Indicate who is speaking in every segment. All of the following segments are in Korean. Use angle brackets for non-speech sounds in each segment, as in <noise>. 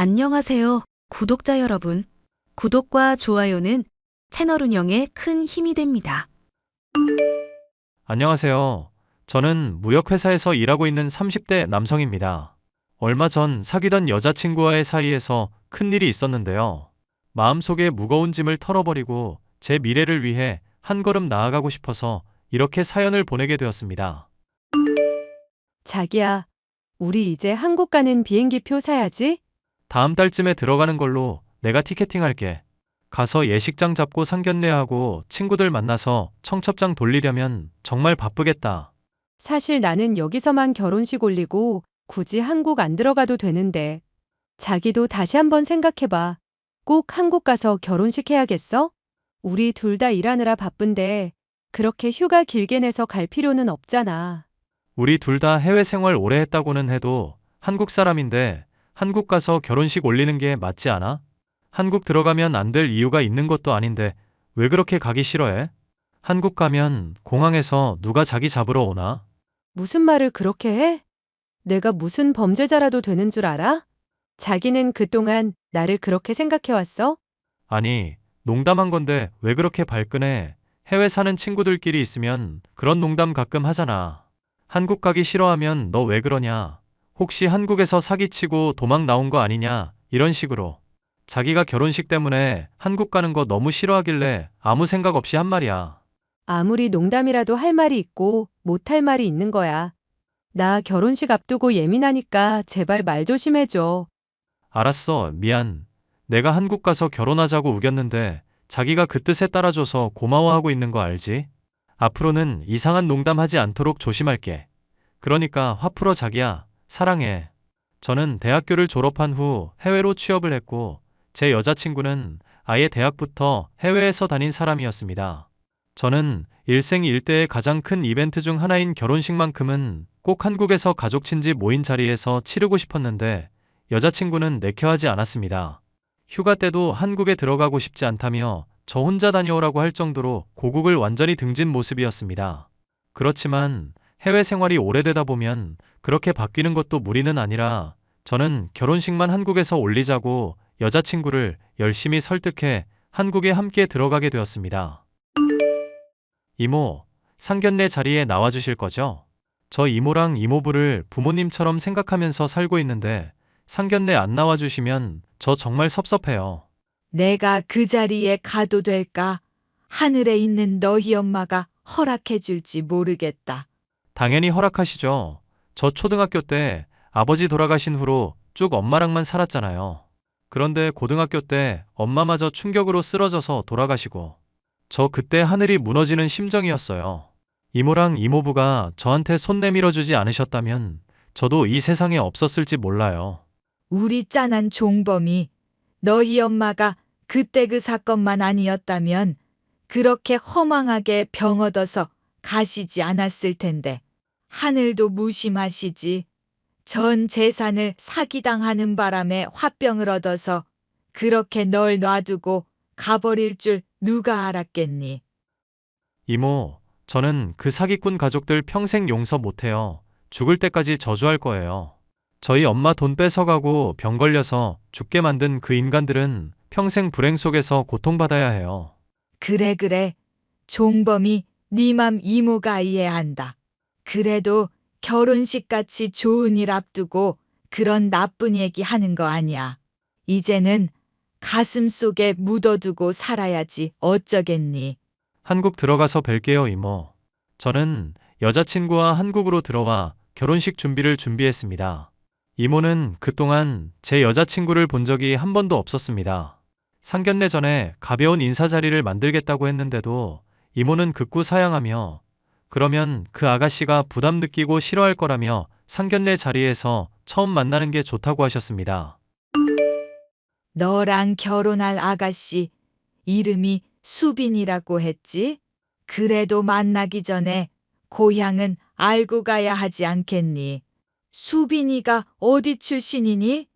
Speaker 1: 안녕하세요, 구독자 여러분. 구독과 좋아요는 채널 운영에 큰 힘이 됩니다.
Speaker 2: 안녕하세요. 저는 무역회사에서 일하고 있는 30대 남성입니다. 얼마 전 사귀던 여자친구와의 사이에서 큰 일이 있었는데요. 마음속에 무거운 짐을 털어버리고 제 미래를 위해 한 걸음 나아가고 싶어서 이렇게 사연을 보내게 되었습니다.
Speaker 3: 자기야, 우리 이제 한국 가는 비행기 표 사야지?
Speaker 2: 다음 달쯤에 들어가는 걸로 내가 티켓팅 할게. 가서 예식장 잡고 상견례하고 친구들 만나서 청첩장 돌리려면 정말 바쁘겠다.
Speaker 3: 사실 나는 여기서만 결혼식 올리고 굳이 한국 안 들어가도 되는데. 자기도 다시 한번 생각해봐. 꼭 한국 가서 결혼식 해야겠어? 우리 둘 다 일하느라 바쁜데 그렇게 휴가 길게 내서 갈 필요는 없잖아.
Speaker 2: 우리 둘 다 해외 생활 오래 했다고는 해도 한국 사람인데 한국 가서 결혼식 올리는 게 맞지 않아? 한국 들어가면 안 될 이유가 있는 것도 아닌데 왜 그렇게 가기 싫어해? 한국 가면 공항에서 누가 자기 잡으러 오나?
Speaker 3: 무슨 말을 그렇게 해? 내가 무슨 범죄자라도 되는 줄 알아? 자기는 그동안 나를 그렇게 생각해왔어?
Speaker 2: 아니, 농담한 건데 왜 그렇게 발끈해? 해외 사는 친구들끼리 있으면 그런 농담 가끔 하잖아. 한국 가기 싫어하면 너 왜 그러냐? 혹시 한국에서 사기치고 도망 나온 거 아니냐? 이런 식으로. 자기가 결혼식 때문에 한국 가는 거 너무 싫어하길래 아무 생각 없이 한 말이야.
Speaker 3: 아무리 농담이라도 할 말이 있고 못할 말이 있는 거야. 나 결혼식 앞두고 예민하니까 제발 말 조심해줘.
Speaker 2: 알았어, 미안. 내가 한국 가서 결혼하자고 우겼는데 자기가 그 뜻에 따라줘서 고마워하고 있는 거 알지? 앞으로는 이상한 농담 하지 않도록 조심할게. 그러니까 화 풀어 자기야. 사랑해. 저는 대학교를 졸업한 후 해외로 취업을 했고 제 여자친구는 아예 대학부터 해외에서 다닌 사람이었습니다. 저는 일생 일대의 가장 큰 이벤트 중 하나인 결혼식만큼은 꼭 한국에서 가족 친지 모인 자리에서 치르고 싶었는데 여자친구는 내켜하지 않았습니다. 휴가 때도 한국에 들어가고 싶지 않다며 저 혼자 다녀오라고 할 정도로 고국을 완전히 등진 모습이었습니다. 그렇지만 해외 생활이 오래되다 보면 그렇게 바뀌는 것도 무리는 아니라 저는 결혼식만 한국에서 올리자고 여자친구를 열심히 설득해 한국에 함께 들어가게 되었습니다. 이모, 상견례 자리에 나와주실 거죠? 저 이모랑 이모부를 부모님처럼 생각하면서 살고 있는데 상견례 안 나와주시면 저 정말 섭섭해요.
Speaker 4: 내가 그 자리에 가도 될까? 하늘에 있는 너희 엄마가 허락해 줄지 모르겠다.
Speaker 2: 당연히 허락하시죠. 저 초등학교 때 아버지 돌아가신 후로 쭉 엄마랑만 살았잖아요. 그런데 고등학교 때 엄마마저 충격으로 쓰러져서 돌아가시고 저 그때 하늘이 무너지는 심정이었어요. 이모랑 이모부가 저한테 손 내밀어 주지 않으셨다면 저도 이 세상에 없었을지 몰라요.
Speaker 4: 우리 짠한 종범이 너희 엄마가 그때 그 사건만 아니었다면 그렇게 허망하게 병 얻어서 가시지 않았을 텐데 하늘도 무심하시지. 전 재산을 사기당하는 바람에 화병을 얻어서 그렇게 널 놔두고 가버릴 줄 누가 알았겠니?
Speaker 2: 이모, 저는 그 사기꾼 가족들 평생 용서 못해요. 죽을 때까지 저주할 거예요. 저희 엄마 돈 뺏어가고 병 걸려서 죽게 만든 그 인간들은 평생 불행 속에서 고통받아야 해요.
Speaker 4: 그래 그래. 종범이 네맘 이모가 이해한다. 그래도 결혼식 같이 좋은 일 앞두고 그런 나쁜 얘기 하는 거 아니야. 이제는 가슴 속에 묻어두고 살아야지 어쩌겠니.
Speaker 2: 한국 들어가서 뵐게요, 이모. 저는 여자친구와 한국으로 들어와 결혼식 준비를 준비했습니다. 이모는 그동안 제 여자친구를 본 적이 한 번도 없었습니다. 상견례 전에 가벼운 인사 자리를 만들겠다고 했는데도 이모는 극구 사양하며 그러면 그 아가씨가 부담 느끼고 싫어할 거라며 상견례 자리에서 처음 만나는 게 좋다고 하셨습니다.
Speaker 4: 너랑 결혼할 아가씨 이름이 수빈이라고 했지? 그래도 만나기 전에 고향은 알고 가야 하지 않겠니? 수빈이가 어디 출신이니?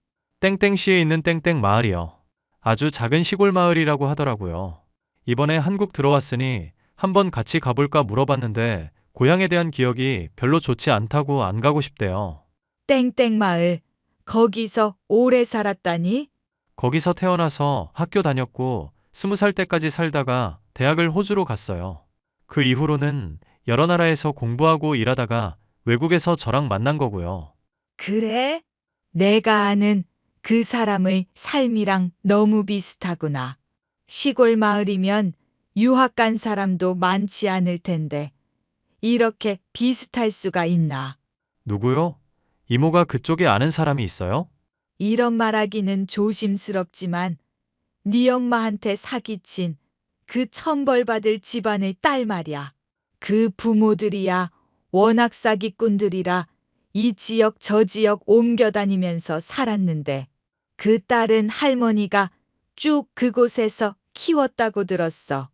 Speaker 2: 땡땡시에 있는 땡땡 마을이요. 아주 작은 시골 마을이라고 하더라고요. 이번에 한국 들어왔으니 한번 같이 가볼까 물어봤는데 고향에 대한 기억이 별로 좋지 않다고 안 가고 싶대요.
Speaker 4: 땡땡 마을. 거기서 오래 살았다니?
Speaker 2: 거기서 태어나서 학교 다녔고 스무 살 때까지 살다가 대학을 호주로 갔어요. 그 이후로는 여러 나라에서 공부하고 일하다가 외국에서 저랑 만난 거고요.
Speaker 4: 그래? 내가 아는 그 사람의 삶이랑 너무 비슷하구나. 시골 마을이면 유학 간 사람도 많지 않을 텐데, 이렇게 비슷할 수가 있나.
Speaker 2: 누구요? 이모가 그쪽에 아는 사람이 있어요?
Speaker 4: 이런 말하기는 조심스럽지만, 네 엄마한테 사기친 그 천벌받을 집안의 딸 말이야. 그 부모들이야 워낙 사기꾼들이라 이 지역 저 지역 옮겨 다니면서 살았는데 그 딸은 할머니가 쭉 그곳에서 키웠다고 들었어.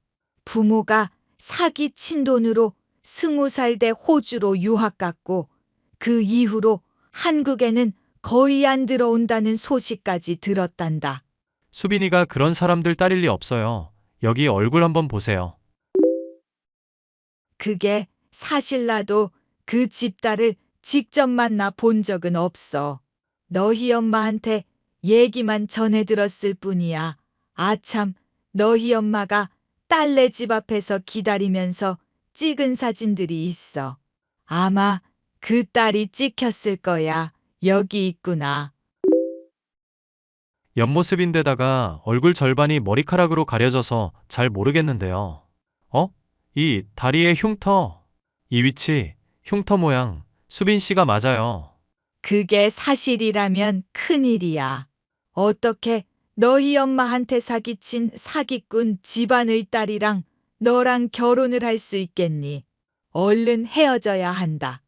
Speaker 4: 부모가 사기 친 돈으로 스무 살돼 호주로 유학 갔고 그 이후로 한국에는 거의 안 들어온다는 소식까지 들었단다.
Speaker 2: 수빈이가 그런 사람들 딸일 리 없어요. 여기 얼굴 한번 보세요.
Speaker 4: 그게 사실 나도 그 집딸을 직접 만나 본 적은 없어. 너희 엄마한테 얘기만 전해 들었을 뿐이야. 아참, 너희 엄마가 딸네 집 앞에서 기다리면서 찍은 사진들이 있어. 아마 그 딸이 찍혔을 거야. 여기 있구나.
Speaker 2: 옆모습인데다가 얼굴 절반이 머리카락으로 가려져서 잘 모르겠는데요. 어? 이 다리의 흉터. 이 위치, 흉터 모양, 수빈 씨가 맞아요.
Speaker 4: 그게 사실이라면 큰일이야. 어떻게 너희 엄마한테 사기친 사기꾼 집안의 딸이랑 너랑 결혼을 할 수 있겠니? 얼른 헤어져야 한다.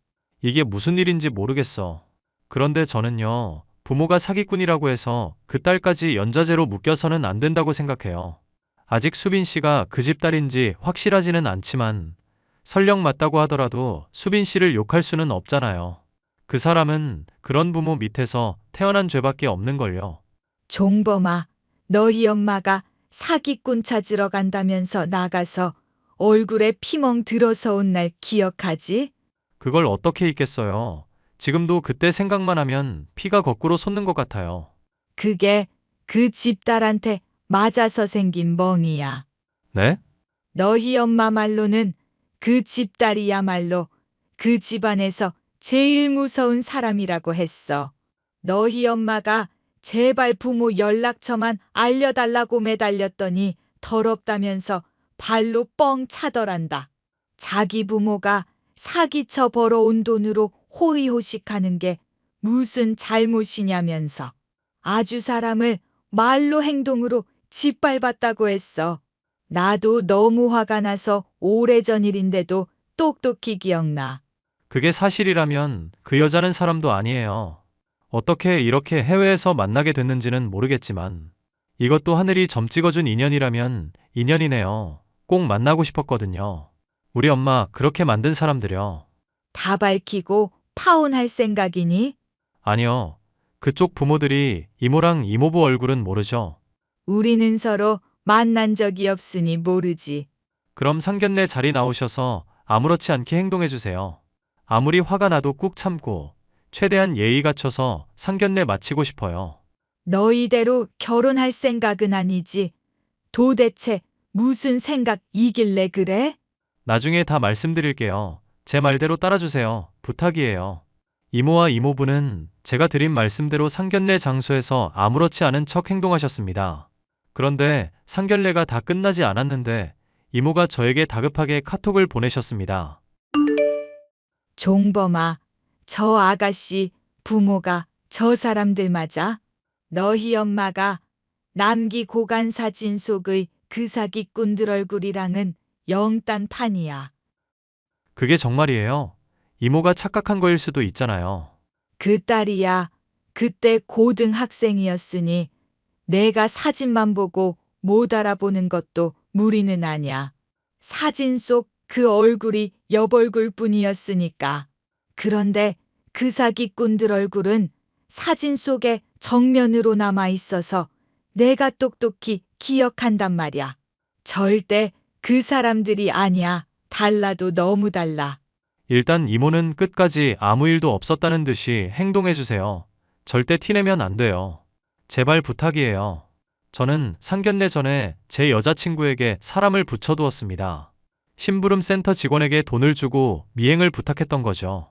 Speaker 2: 이게 무슨 일인지 모르겠어. 그런데 저는요, 부모가 사기꾼이라고 해서 그 딸까지 연좌제로 묶여서는 안 된다고 생각해요. 아직 수빈 씨가 그 집 딸인지 확실하지는 않지만, 설령 맞다고 하더라도 수빈 씨를 욕할 수는 없잖아요. 그 사람은 그런 부모 밑에서 태어난 죄밖에 없는걸요.
Speaker 4: 종범아, 너희 엄마가 사기꾼 찾으러 간다면서 나가서 얼굴에 피멍 들어서 온 날 기억하지?
Speaker 2: 그걸 어떻게 잊겠어요. 지금도 그때 생각만 하면 피가 거꾸로 솟는 것 같아요.
Speaker 4: 그게 그 집딸한테 맞아서 생긴 멍이야.
Speaker 2: 네?
Speaker 4: 너희 엄마 말로는 그 집딸이야말로 그 집안에서 제일 무서운 사람이라고 했어. 너희 엄마가 제발 부모 연락처만 알려달라고 매달렸더니 더럽다면서 발로 뻥 차더란다. 자기 부모가 사기쳐 벌어온 돈으로 호의호식하는 게 무슨 잘못이냐면서 아주 사람을 말로 행동으로 짓밟았다고 했어. 나도 너무 화가 나서 오래전 일인데도 똑똑히 기억나.
Speaker 2: 그게 사실이라면 그 여자는 사람도 아니에요. 어떻게 이렇게 해외에서 만나게 됐는지는 모르겠지만 이것도 하늘이 점 찍어준 인연이라면 인연이네요. 꼭 만나고 싶었거든요. 우리 엄마 그렇게 만든 사람들요.
Speaker 4: 다 밝히고 파혼할 생각이니?
Speaker 2: 아니요. 그쪽 부모들이 이모랑 이모부 얼굴은 모르죠.
Speaker 4: 우리는 서로 만난 적이 없으니 모르지.
Speaker 2: 그럼 상견례 자리 나오셔서 아무렇지 않게 행동해 주세요. 아무리 화가 나도 꾹 참고 최대한 예의 갖춰서 상견례 마치고 싶어요.
Speaker 4: 너희대로 결혼할 생각은 아니지. 도대체 무슨 생각이길래 그래?
Speaker 2: 나중에 다 말씀드릴게요. 제 말대로 따라주세요. 부탁이에요. 이모와 이모부는 제가 드린 말씀대로 상견례 장소에서 아무렇지 않은 척 행동하셨습니다. 그런데 상견례가 다 끝나지 않았는데 이모가 저에게 다급하게 카톡을 보내셨습니다.
Speaker 4: 종범아, 저 아가씨 부모가 저 사람들 맞아? 너희 엄마가 남기 고간 사진 속의 그 사기꾼들 얼굴이랑은 영딴 판이야.
Speaker 2: 그게 정말이에요. 이모가 착각한 거일 수도 있잖아요.
Speaker 4: 그 딸이야. 그때 고등학생이었으니 내가 사진만 보고 못 알아보는 것도 무리는 아냐. 사진 속 그 얼굴이 옆얼굴 뿐이었으니까. 그런데 그 사기꾼들 얼굴은 사진 속에 정면으로 남아 있어서 내가 똑똑히 기억한단 말이야. 절대 그 사람들이 아니야. 달라도 너무 달라.
Speaker 2: 일단 이모는 끝까지 아무 일도 없었다는 듯이 행동해 주세요. 절대 티내면 안 돼요. 제발 부탁이에요. 저는 상견례 전에 제 여자친구에게 사람을 붙여두었습니다. 심부름 센터 직원에게 돈을 주고 미행을 부탁했던 거죠.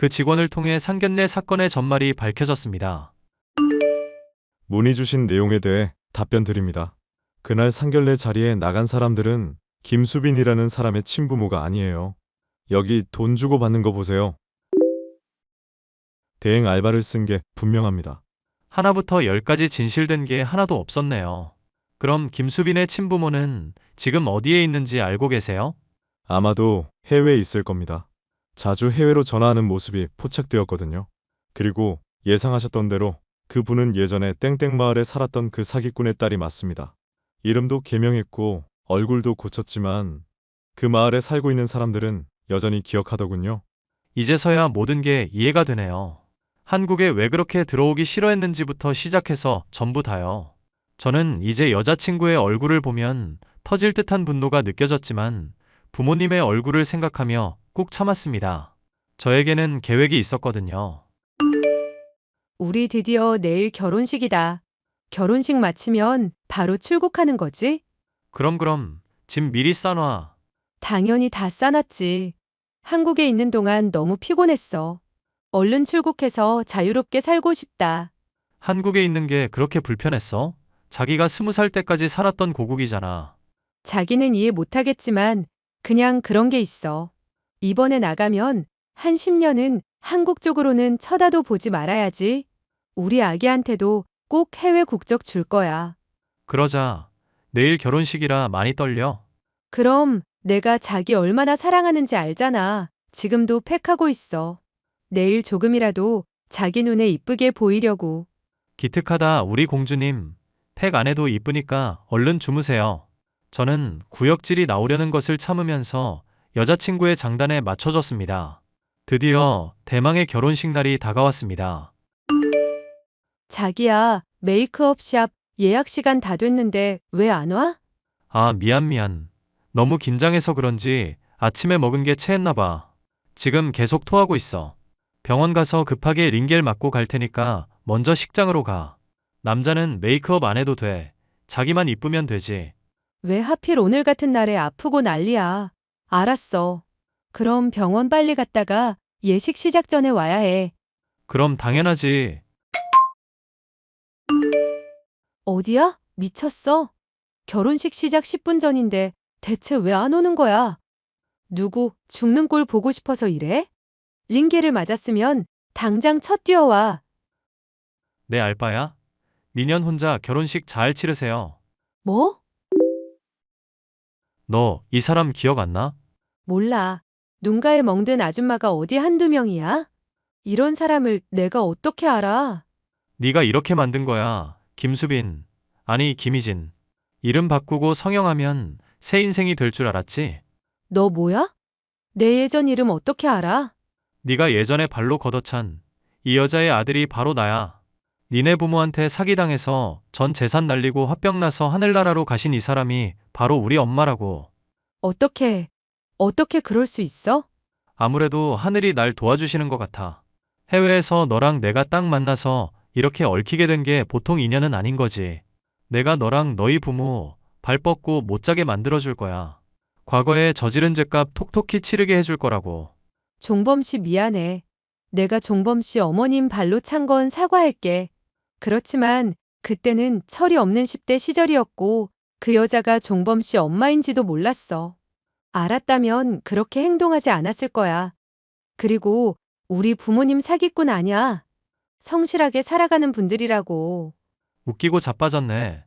Speaker 2: 그 직원을 통해 상견례 사건의 전말이 밝혀졌습니다.
Speaker 5: 문의 주신 내용에 대해 답변 드립니다. 그날 상견례 자리에 나간 사람들은 김수빈이라는 사람의 친부모가 아니에요. 여기 돈 주고 받는 거 보세요. 대행 알바를 쓴 게 분명합니다.
Speaker 2: 하나부터 열까지 진실된 게 하나도 없었네요. 그럼 김수빈의 친부모는 지금 어디에 있는지 알고 계세요?
Speaker 5: 아마도 해외에 있을 겁니다. 자주 해외로 전화하는 모습이 포착되었거든요. 그리고 예상하셨던 대로 그분은 예전에 땡땡 마을에 살았던 그 사기꾼의 딸이 맞습니다. 이름도 개명했고 얼굴도 고쳤지만 그 마을에 살고 있는 사람들은 여전히 기억하더군요.
Speaker 2: 이제서야 모든 게 이해가 되네요. 한국에 왜 그렇게 들어오기 싫어했는지부터 시작해서 전부 다요. 저는 이제 여자친구의 얼굴을 보면 터질 듯한 분노가 느껴졌지만 부모님의 얼굴을 생각하며 꾹 참았습니다. 저에게는 계획이 있었거든요.
Speaker 3: 우리 드디어 내일 결혼식이다. 결혼식 마치면 바로 출국하는 거지?
Speaker 2: 그럼 그럼 짐 미리 싸놔.
Speaker 3: 당연히 다 싸놨지. 한국에 있는 동안 너무 피곤했어. 얼른 출국해서 자유롭게 살고 싶다.
Speaker 2: 한국에 있는 게 그렇게 불편했어? 자기가 스무 살 때까지 살았던 고국이잖아.
Speaker 3: 자기는 이해 못하겠지만 그냥 그런 게 있어. 이번에 나가면 한 10년은 한국 쪽으로는 쳐다도 보지 말아야지. 우리 아기한테도 꼭 해외 국적 줄 거야.
Speaker 2: 그러자 내일 결혼식이라 많이 떨려.
Speaker 3: 그럼 내가 자기 얼마나 사랑하는지 알잖아. 지금도 팩하고 있어. 내일 조금이라도 자기 눈에 이쁘게 보이려고.
Speaker 2: 기특하다 우리 공주님. 팩 안 해도 이쁘니까 얼른 주무세요. 저는 구역질이 나오려는 것을 참으면서 여자친구의 장단에 맞춰줬습니다. 드디어 대망의 결혼식 날이 다가왔습니다.
Speaker 3: 자기야, 메이크업 샵 예약 시간 다 됐는데 왜 안 와?
Speaker 2: 아, 미안, 미안. 너무 긴장해서 그런지 아침에 먹은 게 체했나 봐. 지금 계속 토하고 있어. 병원 가서 급하게 링겔 맞고 갈 테니까 먼저 식장으로 가. 남자는 메이크업 안 해도 돼. 자기만 이쁘면 되지.
Speaker 3: 왜 하필 오늘 같은 날에 아프고 난리야. 알았어. 그럼 병원 빨리 갔다가 예식 시작 전에 와야 해.
Speaker 2: 그럼 당연하지.
Speaker 3: 어디야? 미쳤어? 결혼식 시작 10분 전인데 대체 왜 안 오는 거야? 누구 죽는 꼴 보고 싶어서 이래? 링게를 맞았으면 당장 첫 뛰어와.
Speaker 2: 내 알바야? 니년 혼자 결혼식 잘 치르세요.
Speaker 3: 뭐?
Speaker 2: 너 이 사람 기억 안 나?
Speaker 3: 몰라. 눈가에 멍든 아줌마가 어디 한두 명이야? 이런 사람을 내가 어떻게 알아?
Speaker 2: 네가 이렇게 만든 거야. 김수빈. 아니, 김희진. 이름 바꾸고 성형하면 새 인생이 될 줄 알았지?
Speaker 3: 너 뭐야? 내 예전 이름 어떻게 알아?
Speaker 2: 네가 예전에 발로 걷어찬 이 여자의 아들이 바로 나야. 니네 부모한테 사기당해서 전 재산 날리고 화병 나서 하늘나라로 가신 이 사람이 바로 우리 엄마라고.
Speaker 3: 어떻게, 어떻게 그럴 수 있어?
Speaker 2: 아무래도 하늘이 날 도와주시는 것 같아. 해외에서 너랑 내가 딱 만나서 이렇게 얽히게 된 게 보통 인연은 아닌 거지. 내가 너랑 너희 부모 발 뻗고 못 자게 만들어줄 거야. 과거에 저지른 죄값 톡톡히 치르게 해줄 거라고.
Speaker 3: 종범 씨 미안해. 내가 종범 씨 어머님 발로 찬 건 사과할게. 그렇지만 그때는 철이 없는 10대 시절이었고 그 여자가 종범 씨 엄마인지도 몰랐어. 알았다면 그렇게 행동하지 않았을 거야. 그리고 우리 부모님 사기꾼 아니야. 성실하게 살아가는 분들이라고.
Speaker 2: 웃기고 자빠졌네.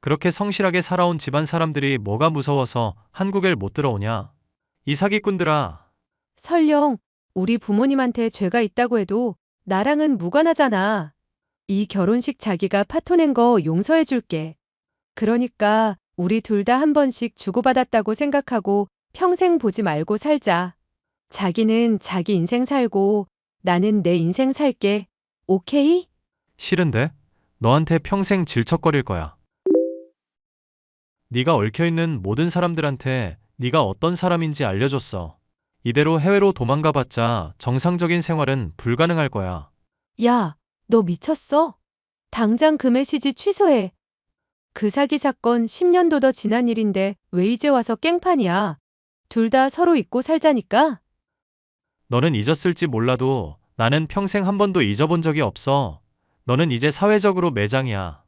Speaker 2: 그렇게 성실하게 살아온 집안 사람들이 뭐가 무서워서 한국에 못 들어오냐. 이 사기꾼들아.
Speaker 3: 설령 우리 부모님한테 죄가 있다고 해도 나랑은 무관하잖아. 이 결혼식 자기가 파토낸 거 용서해 줄게. 그러니까 우리 둘 다 한 번씩 주고받았다고 생각하고 평생 보지 말고 살자. 자기는 자기 인생 살고 나는 내 인생 살게. 오케이?
Speaker 2: 싫은데? 너한테 평생 질척거릴 거야. 네가 얽혀있는 모든 사람들한테 네가 어떤 사람인지 알려줬어. 이대로 해외로 도망가봤자 정상적인 생활은 불가능할 거야.
Speaker 3: 야, 너 미쳤어? 당장 그 메시지 취소해. 그 사기 사건 10년도 더 지난 일인데 왜 이제 와서 깽판이야? 둘 다 서로 잊고 살자니까?
Speaker 2: 너는 잊었을지 몰라도 나는 평생 한 번도 잊어본 적이 없어. 너는 이제 사회적으로 매장이야.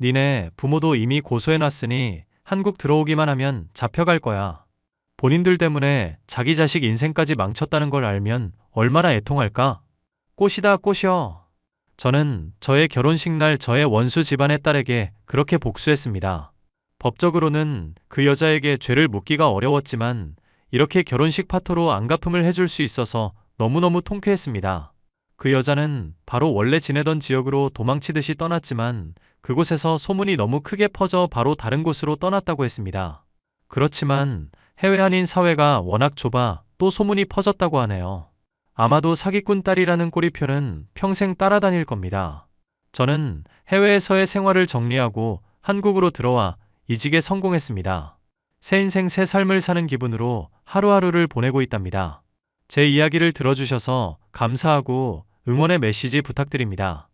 Speaker 2: 니네 부모도 이미 고소해놨으니 한국 들어오기만 하면 잡혀갈 거야. 본인들 때문에 자기 자식 인생까지 망쳤다는 걸 알면 얼마나 애통할까? 꽃이다 꽃이여. 저는 저의 결혼식 날 저의 원수 집안의 딸에게 그렇게 복수했습니다. 법적으로는 그 여자에게 죄를 묻기가 어려웠지만 이렇게 결혼식 파토로 안갚음을 해줄 수 있어서 너무너무 통쾌했습니다. 그 여자는 바로 원래 지내던 지역으로 도망치듯이 떠났지만 그곳에서 소문이 너무 크게 퍼져 바로 다른 곳으로 떠났다고 했습니다. 그렇지만 해외 한인 사회가 워낙 좁아 또 소문이 퍼졌다고 하네요. 아마도 사기꾼 딸이라는 꼬리표는 평생 따라다닐 겁니다. 저는 해외에서의 생활을 정리하고 한국으로 들어와 이직에 성공했습니다. 새 인생 새 삶을 사는 기분으로 하루하루를 보내고 있답니다. 제 이야기를 들어주셔서 감사하고 응원의 메시지 부탁드립니다.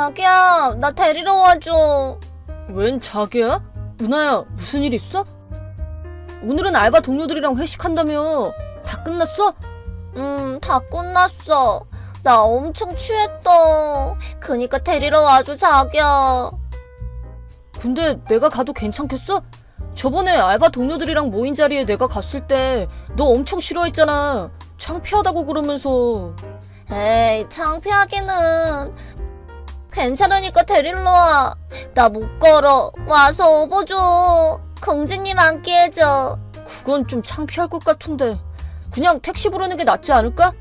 Speaker 6: 자기야, 나 데리러 와줘. 웬 자기야? 은하야, 무슨 일 있어? 오늘은 알바 동료들이랑 회식한다며. 다 끝났어? 음, 다 끝났어. 나 엄청 취했다. 그니까 데리러 와줘, 자기야. 근데 내가 가도 괜찮겠어? 저번에 알바 동료들이랑 모인 자리에 내가 갔을 때 너 엄청 싫어했잖아. 창피하다고 그러면서. 에이, 창피하기는. 괜찮으니까 데리러 와. 나 못 걸어. 와서 업어줘. 공주님 앉게 해줘. 그건 좀 창피할 것 같은데. 그냥 택시 부르는 게 낫지 않을까?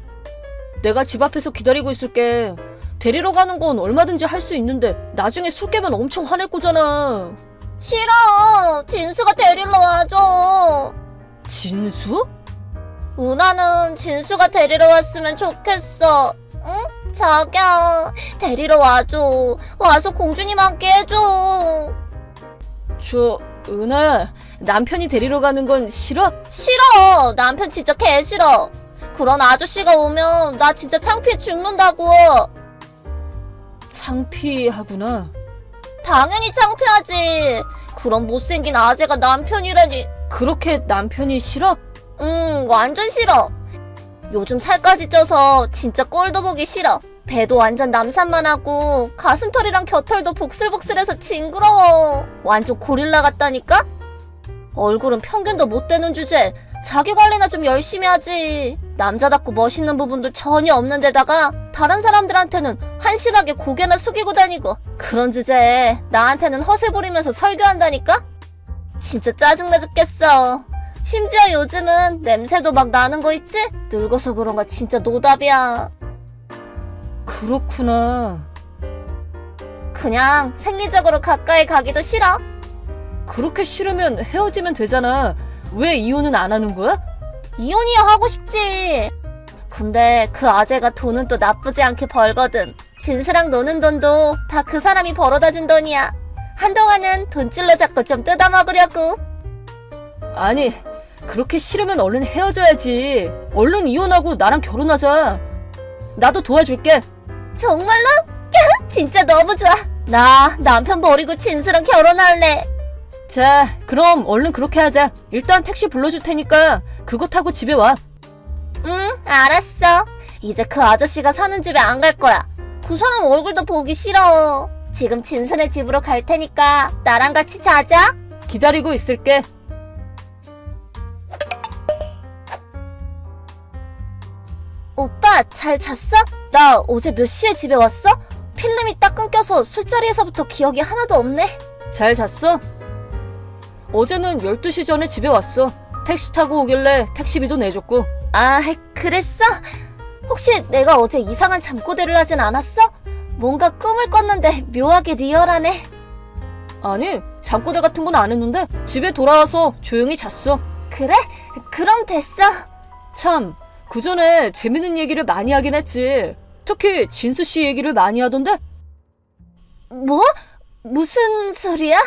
Speaker 6: 내가 집 앞에서 기다리고 있을게. 데리러 가는 건 얼마든지 할 수 있는데 나중에 술 깨면 엄청 화낼 거잖아. 싫어. 진수가 데리러 와줘. 진수? 우나는 진수가 데리러 왔으면 좋겠어. 응? 자기야, 데리러 와줘. 와서 공주님 함께 해줘. 저, 은하야, 남편이 데리러 가는 건 싫어? 싫어! 남편 진짜 개 싫어! 그런 아저씨가 오면 나 진짜 창피해 죽는다고! 창피하구나. 당연히 창피하지! 그런 못생긴 아재가 남편이라니. 그렇게 남편이 싫어? 응, 완전 싫어. 요즘 살까지 쪄서 진짜 꼴도 보기 싫어. 배도 완전 남산만 하고 가슴털이랑 겨털도 복슬복슬해서 징그러워. 완전 고릴라 같다니까? 얼굴은 평균도 못 되는 주제. 자기 관리나 좀 열심히 하지. 남자답고 멋있는 부분도 전혀 없는 데다가 다른 사람들한테는 한심하게 고개나 숙이고 다니고 그런 주제에 나한테는 허세 부리면서 설교한다니까? 진짜 짜증나 죽겠어. 심지어 요즘은 냄새도 막 나는 거 있지? 늙어서 그런가 진짜 노답이야. 그렇구나. 그냥 생리적으로 가까이 가기도 싫어. 그렇게 싫으면 헤어지면 되잖아. 왜 이혼은 안 하는 거야? 이혼이야 하고 싶지. 근데 그 아재가 돈은 또 나쁘지 않게 벌거든. 진수랑 노는 돈도 다 그 사람이 벌어다 준 돈이야. 한동안은 돈줄로 잡고 좀 뜯어먹으려고. 아니, 그렇게 싫으면 얼른 헤어져야지. 얼른 이혼하고 나랑 결혼하자. 나도 도와줄게. 정말로? <laughs> 진짜 너무 좋아. 나 남편 버리고 진수랑 결혼할래. 자, 그럼 얼른 그렇게 하자. 일단 택시 불러줄 테니까 그거 타고 집에 와. 응, 알았어. 이제 그 아저씨가 사는 집에 안 갈 거야. 그 사람 얼굴도 보기 싫어. 지금 진선의 집으로 갈 테니까 나랑 같이 자자. 기다리고 있을게. 오빠, 잘 잤어? 나 어제 몇 시에 집에 왔어? 필름이 딱 끊겨서 술자리에서부터 기억이 하나도 없네. 잘 잤어? 어제는 12시 전에 집에 왔어. 택시 타고 오길래 택시비도 내줬고. 아, 그랬어? 혹시 내가 어제 이상한 잠꼬대를 하진 않았어? 뭔가 꿈을 꿨는데 묘하게 리얼하네.
Speaker 7: 아니, 잠꼬대 같은 건 안 했는데 집에 돌아와서 조용히 잤어.
Speaker 6: 그래? 그럼 됐어.
Speaker 7: 참, 그 전에 재밌는 얘기를 많이 하긴 했지. 특히 진수 씨 얘기를 많이 하던데
Speaker 6: 뭐? 무슨 소리야?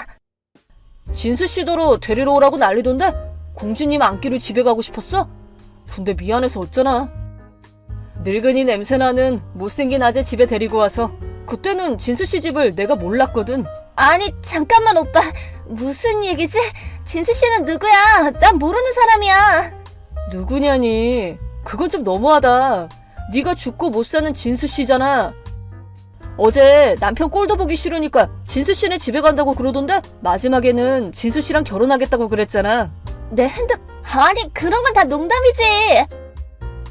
Speaker 7: 진수 씨더러 데리러 오라고 난리던데 공주님 안기로 집에 가고 싶었어? 근데 미안해서 어쩌나. 늙은이 냄새나는 못생긴 아재 집에 데리고 와서 그때는 진수 씨 집을 내가 몰랐거든.
Speaker 6: 아니, 잠깐만, 오빠. 무슨 얘기지? 진수 씨는 누구야? 난 모르는 사람이야.
Speaker 7: 누구냐니? 그건 좀 너무하다. 네가 죽고 못 사는 진수 씨잖아. 어제 남편 꼴도 보기 싫으니까 진수 씨네 집에 간다고 그러던데 마지막에는 진수 씨랑 결혼하겠다고 그랬잖아.
Speaker 6: 내 핸드, 아니, 그런 건 다 농담이지.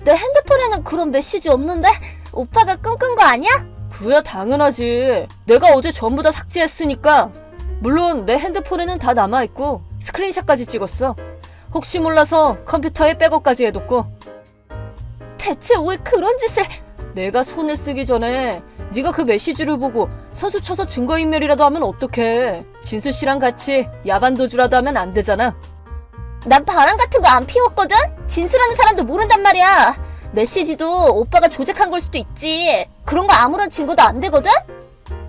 Speaker 6: 내 핸드폰에는 그런 메시지 없는데? 오빠가 끊긴 거 아니야?
Speaker 7: 그야 당연하지. 내가 어제 전부 다 삭제했으니까. 물론 내 핸드폰에는 다 남아있고 스크린샷까지 찍었어. 혹시 몰라서 컴퓨터에 백업까지 해뒀고
Speaker 6: 대체 왜 그런 짓을.
Speaker 7: 내가 손을 쓰기 전에 네가 그 메시지를 보고 서수 쳐서 증거인멸이라도 하면 어떡해. 진수 씨랑 같이 야반 도주라도 하면 안 되잖아.
Speaker 6: 난 바람 같은 거 안 피웠거든? 진수라는 사람도 모른단 말이야. 메시지도 오빠가 조작한 걸 수도 있지. 그런 거 아무런 증거도 안 되거든?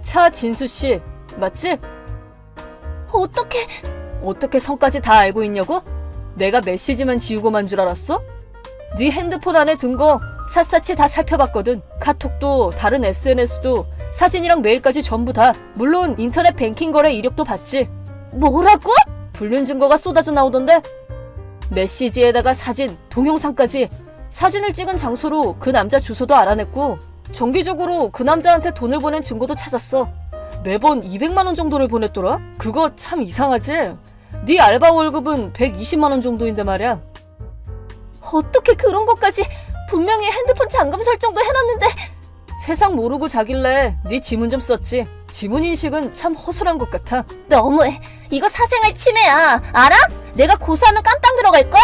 Speaker 7: 차 진수 씨 맞지?
Speaker 6: 어떻게
Speaker 7: 어떻게 성까지 다 알고 있냐고? 내가 메시지만 지우고만 줄 알았어? 네 핸드폰 안에 든거 샅샅이 다 살펴봤거든. 카톡도 다른 SNS도 사진이랑 메일까지 전부 다. 물론 인터넷 뱅킹 거래 이력도 봤지.
Speaker 6: 뭐라고?
Speaker 7: 불륜 증거가 쏟아져 나오던데 메시지에다가 사진, 동영상까지 사진을 찍은 장소로 그 남자 주소도 알아냈고 정기적으로 그 남자한테 돈을 보낸 증거도 찾았어. 매번 200만 원 정도를 보냈더라. 그거 참 이상하지? 네 알바 월급은 120만 원 정도인데 말이야.
Speaker 6: 어떻게 그런 것까지 분명히 핸드폰 잠금 설정도 해놨는데
Speaker 7: 세상 모르고 자길래 네 지문 좀 썼지. 지문 인식은 참 허술한 것 같아.
Speaker 6: 너무해. 이거 사생활 침해야. 알아? 내가 고소하면 깜빵 들어갈걸?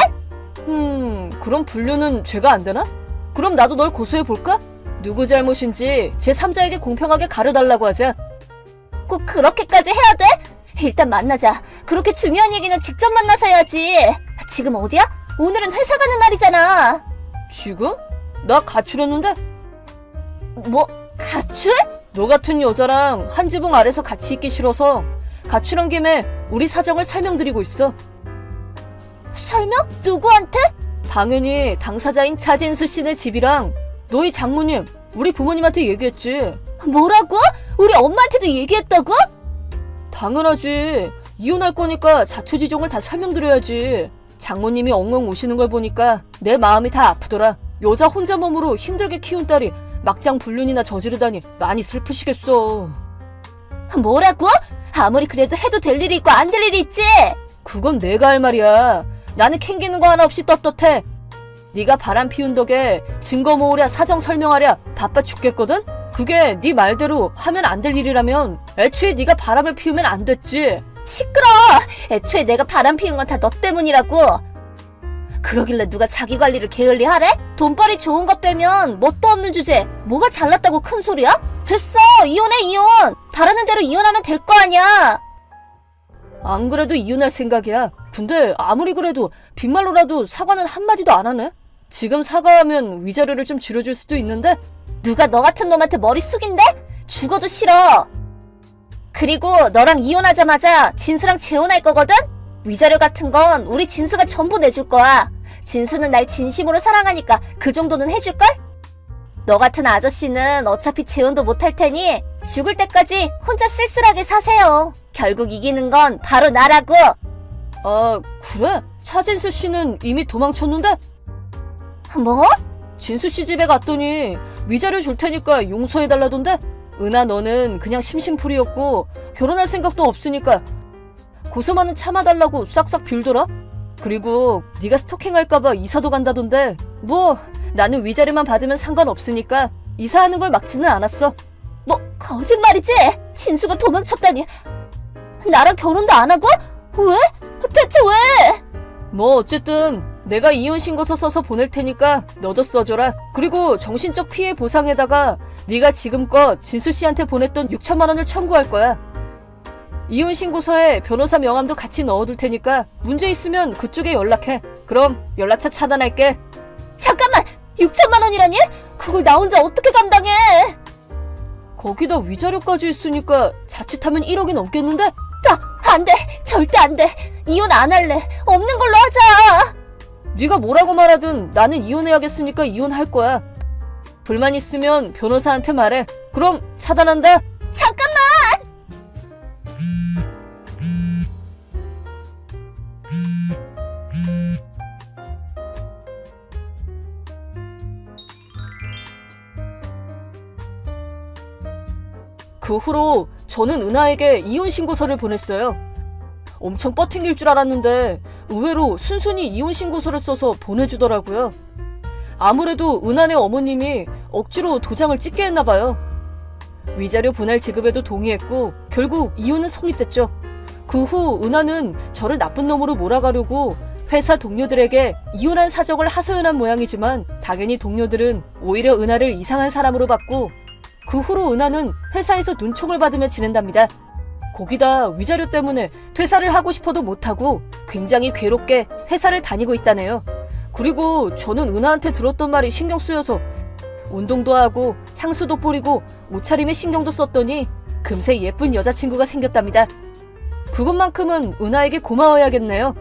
Speaker 7: 음, 그럼 분류는 죄가 안 되나? 그럼 나도 널 고소해 볼까? 누구 잘못인지 제 3자에게 공평하게 가려달라고 하자.
Speaker 6: 꼭 그렇게까지 해야 돼? 일단 만나자. 그렇게 중요한 얘기는 직접 만나서 해야지. 지금 어디야? 오늘은 회사 가는 날이잖아.
Speaker 7: 지금? 나 가출했는데?
Speaker 6: 뭐, 가출?
Speaker 7: 너 같은 여자랑 한 지붕 아래서 같이 있기 싫어서 가출한 김에 우리 사정을 설명드리고 있어.
Speaker 6: 설명? 누구한테?
Speaker 7: 당연히 당사자인 차진수 씨네 집이랑 너희 장모님, 우리 부모님한테 얘기했지.
Speaker 6: 뭐라고? 우리 엄마한테도 얘기했다고?
Speaker 7: 당연하지. 이혼할 거니까 자초지종을 다 설명드려야지. 장모님이 엉엉 우시는 걸 보니까 내 마음이 다 아프더라. 여자 혼자 몸으로 힘들게 키운 딸이 막장 불륜이나 저지르다니 많이 슬프시겠어.
Speaker 6: 뭐라고? 아무리 그래도 해도 될 일이 있고 안 될 일이 있지.
Speaker 7: 그건 내가 할 말이야. 나는 캥기는 거 하나 없이 떳떳해. 네가 바람 피운 덕에 증거 모으랴 사정 설명하랴 바빠 죽겠거든? 그게 네 말대로 하면 안 될 일이라면 애초에 네가 바람을 피우면 안 됐지.
Speaker 6: 시끄러. 애초에 내가 바람 피운 건 다 너 때문이라고. 그러길래 누가 자기 관리를 게을리 하래? 돈벌이 좋은 거 빼면 뭣도 없는 주제. 뭐가 잘났다고 큰 소리야? 됐어. 이혼해 이혼. 바라는 대로 이혼하면 될 거 아니야.
Speaker 7: 안 그래도 이혼할 생각이야. 근데 아무리 그래도 빈말로라도 사과는 한마디도 안 하네? 지금 사과하면 위자료를 좀 줄여줄 수도 있는데?
Speaker 6: 누가 너 같은 놈한테 머리 숙인데? 죽어도 싫어. 그리고 너랑 이혼하자마자 진수랑 재혼할 거거든? 위자료 같은 건 우리 진수가 전부 내줄 거야. 진수는 날 진심으로 사랑하니까 그 정도는 해줄걸? 너 같은 아저씨는 어차피 재혼도 못할 테니 죽을 때까지 혼자 쓸쓸하게 사세요. 결국 이기는 건 바로 나라고.
Speaker 7: 아, 그래? 차진수 씨는 이미 도망쳤는데?
Speaker 6: 뭐?
Speaker 7: 진수 씨 집에 갔더니 위자료 줄 테니까 용서해달라던데? 은하 너는 그냥 심심풀이였고 결혼할 생각도 없으니까 고소만은 참아달라고 싹싹 빌더라? 그리고 네가 스토킹할까봐 이사도 간다던데 뭐 나는 위자료만 받으면 상관없으니까 이사하는 걸 막지는 않았어
Speaker 6: 뭐 거짓말이지? 진수가 도망쳤다니. 나랑 결혼도 안 하고? 왜? 대체 왜?
Speaker 7: 뭐 어쨌든 내가 이혼 신고서 써서 보낼 테니까 너도 써줘라. 그리고 정신적 피해 보상에다가 네가 지금껏 진수 씨한테 보냈던 6천만 원을 청구할 거야. 이혼 신고서에 변호사 명함도 같이 넣어둘 테니까 문제 있으면 그쪽에 연락해. 그럼 연락처 차단할게.
Speaker 6: 잠깐만! 6천만 원이라니? 그걸 나 혼자 어떻게 감당해?
Speaker 7: 거기다 위자료까지 있으니까 자칫하면 1억이 넘겠는데?
Speaker 6: 안 돼! 절대 안 돼! 이혼 안 할래! 없는 걸로 하자!
Speaker 7: 네가 뭐라고 말하든 나는 이혼해야겠으니까 이혼할 거야. 불만 있으면 변호사한테 말해. 그럼 차단한다.
Speaker 6: 잠깐만!
Speaker 7: 그 후로 저는 은하에게 이혼 신고서를 보냈어요. 엄청 뻗튕길 줄 알았는데 의외로 순순히 이혼 신고서를 써서 보내주더라고요. 아무래도 은하네 어머님이 억지로 도장을 찍게 했나 봐요. 위자료 분할 지급에도 동의했고 결국 이혼은 성립됐죠. 그 후 은하는 저를 나쁜 놈으로 몰아가려고 회사 동료들에게 이혼한 사정을 하소연한 모양이지만 당연히 동료들은 오히려 은하를 이상한 사람으로 봤고 그 후로 은하는 회사에서 눈총을 받으며 지낸답니다. 거기다 위자료 때문에 퇴사를 하고 싶어도 못하고 굉장히 괴롭게 회사를 다니고 있다네요. 그리고 저는 은하한테 들었던 말이 신경 쓰여서 운동도 하고 향수도 뿌리고 옷차림에 신경도 썼더니 금세 예쁜 여자친구가 생겼답니다. 그것만큼은 은하에게 고마워야겠네요.